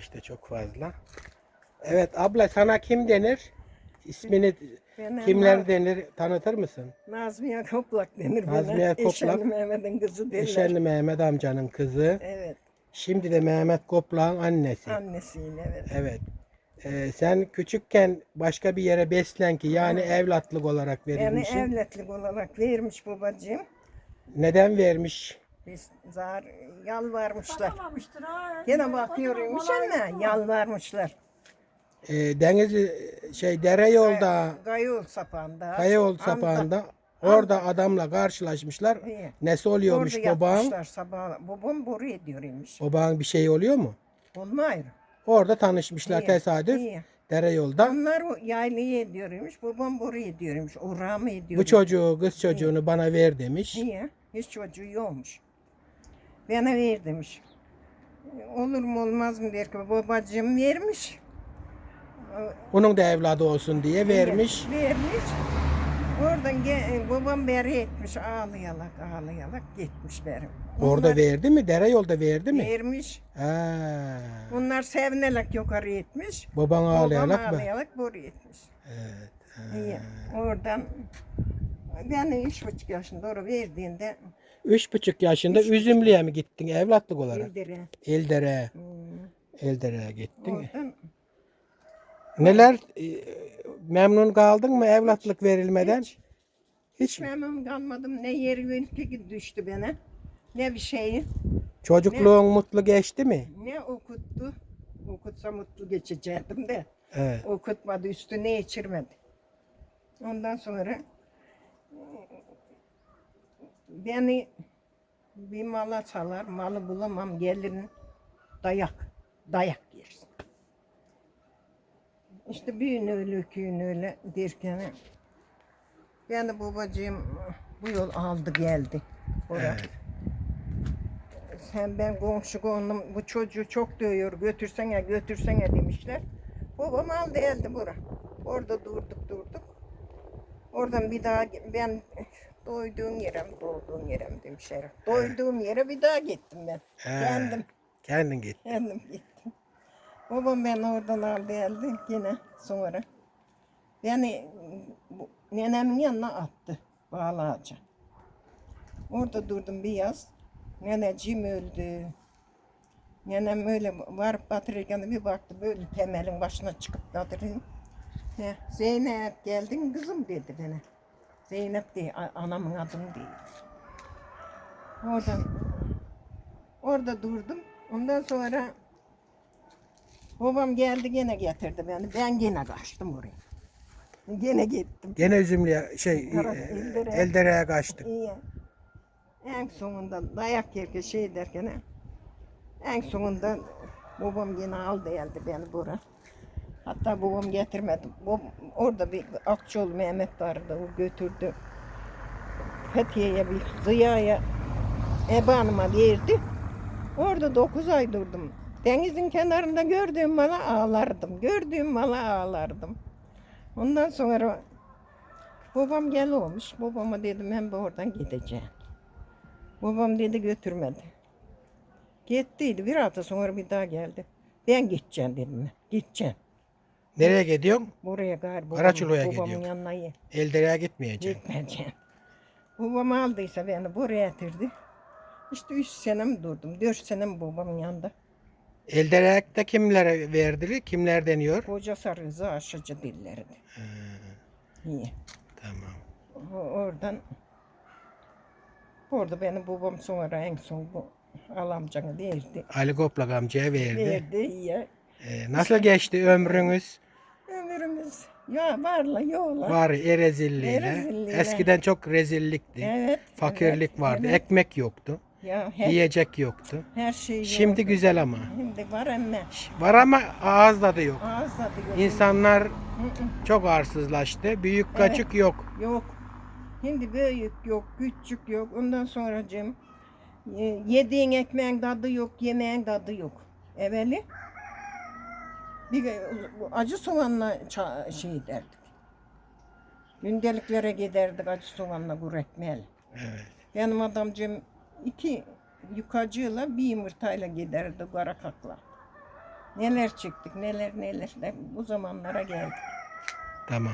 işte çok fazla. Evet abla sana kim denir? İsmini Benim kimler Naz- denir tanıtır mısın? Nazmiye Koplak denir Nazmiye bana. Koplak. Eşenli Mehmet'in kızı derler. Eşenli Mehmet amcanın kızı. Evet. Şimdi de Mehmet Koplak'ın annesi. Annesiyim evet. Evet. Ee, sen küçükken başka bir yere beslen ki yani evlatlık olarak Beni verilmişsin. evlatlık olarak vermiş babacığım. Neden vermiş? Biz zar yalvarmışlar. Bakamamıştır ha. Gene bakıyormuş ama yalvarmışlar. Ee, Denizli şey dere yolda Gayol sapağında. Kayayol sapağında orada adamla karşılaşmışlar. İyi. Nesi oluyormuş Orada baban? yatmışlar sabah. Babam boru ediyormuş. Baban bir şey oluyor mu? Olmuyor. Orada tanışmışlar İyi, tesadüf iyi. dere yolda. Onlar o yaylayı ediyormuş. Babam boru ediyormuş. Uğramı ediyor. Bu çocuğu kız çocuğunu bana ver demiş. Niye? Hiç çocuğu yokmuş. Bana ver demiş. Olur mu olmaz mı der ki babacığım vermiş. Onun da evladı olsun diye vermiş. Vermiş. Oradan ge- babam beri etmiş ağlayarak ağlayarak gitmiş beri. Orada Onlar verdi mi? Dere yolda verdi mi? Vermiş. Ha. Onlar sevinerek yukarı etmiş. Baban Babam ağlayarak mı? ağlayarak buraya etmiş. Evet. ha. İyi. Oradan beni üç buçuk yaşında oraya verdiğinde Üç buçuk yaşında Üzümlü'ye mi gittin evlatlık olarak? Bildire. Eldere. Hmm. Eldere'ye gittin. Oradan Neler e, memnun kaldın mı evlatlık verilmeden? hiç, Hiç, memnun kalmadım. Ne yeri yönetki düştü bana. Ne bir şeyi. Çocukluğun mutlu geçti mi? Ne okuttu. Okutsa mutlu geçecektim de. Evet. Okutmadı üstüne içirmedi. Ondan sonra beni bir mala salar, malı bulamam gelirin dayak, dayak yersin. İşte bir gün öyle, iki gün öyle derken beni babacığım bu yol aldı geldi. Oraya. Evet. Sen ben komşu konum bu çocuğu çok dövüyor götürsene götürsene demişler. Babam aldı geldi bura. Orada durduk durduk. Oradan bir daha ben doyduğum yere doğduğum yere mi demişler. Doyduğum yere bir daha gittim ben. Ha, Kendim. Kendin git. Kendim gittim. Babam beni oradan aldı geldi yine sonra. Beni bu, nenemin yanına attı bağlaca. Orada durdum bir yaz. Neneciğim öldü. Nenem öyle varıp batırırken bir baktı böyle temelin başına çıkıp batırıyor. Ne, Zeynep geldin kızım dedi bana. Zeynep a- anamın adını değil. Oradan orada durdum. Ondan sonra babam geldi gene getirdi beni. Ben gene kaçtım oraya. Gene gittim. Gene Üzümlü'ye şey e, Eldere. Eldere'ye kaçtık. İyi. En sonunda dayak yerken şey derken en sonunda babam yine aldı geldi beni bura. Hatta babam getirmedi. Bab, orada bir Akçoğlu Mehmet vardı o götürdü. Fethiye'ye bir Ziya'ya Ebe Hanım'a verdi. Orada dokuz ay durdum. Denizin kenarında gördüğüm mala ağlardım. Gördüğüm mala ağlardım. Ondan sonra babam gel olmuş. Babama dedim ben bu oradan gideceğim. Babam dedi götürmedi. Gittiydi. Bir hafta sonra bir daha geldi. Ben gideceğim dedim. Gideceğim. Nereye gidiyorsun? Buraya galiba. Karaçulu'ya babamın yanına ye- Eldere'ye gitmeyeceksin. gitmeyeceğim. Babam aldıysa beni buraya getirdi. İşte üç senem durdum. Dört senem babamın yanında. Eldere'de kimlere verdiler? Kimler deniyor? Koca sarıza aşıcı dillerdi. Ha, İyi. tamam. O- Oradan orada benim babam sonra en son bu alamcanı verdi. Ali Koplak amcaya verdi. Verdi iyi. Ee, nasıl geçti ömrünüz? Ömrümüz ya varla yola. Var erezilliğiyle. Erezilliğiyle. Eskiden çok rezillikti. Evet. Fakirlik evet, vardı. evet. Ekmek yoktu. Ya her, Yiyecek yoktu. her şey Şimdi yoktu. güzel ama. Şimdi var ama Var ama ağız tadı yok. ağız tadı yok. İnsanlar Hı hı, çok arsızlaştı. Büyük kaçık yok. Yok. Şimdi büyük yok, küçük yok. Ondan sonra Cem yediğin ekmeğin tadı yok, yemeğin tadı yok. Evveli bir acı soğanla şey derdik. Gündeliklere giderdik acı soğanla kuru ekmeğiyle. Evet. Benim adamcığım iki yukacıyla bir yumurtayla giderdi kara kakla. Neler çıktık neler neler bu zamanlara geldik. Tamam.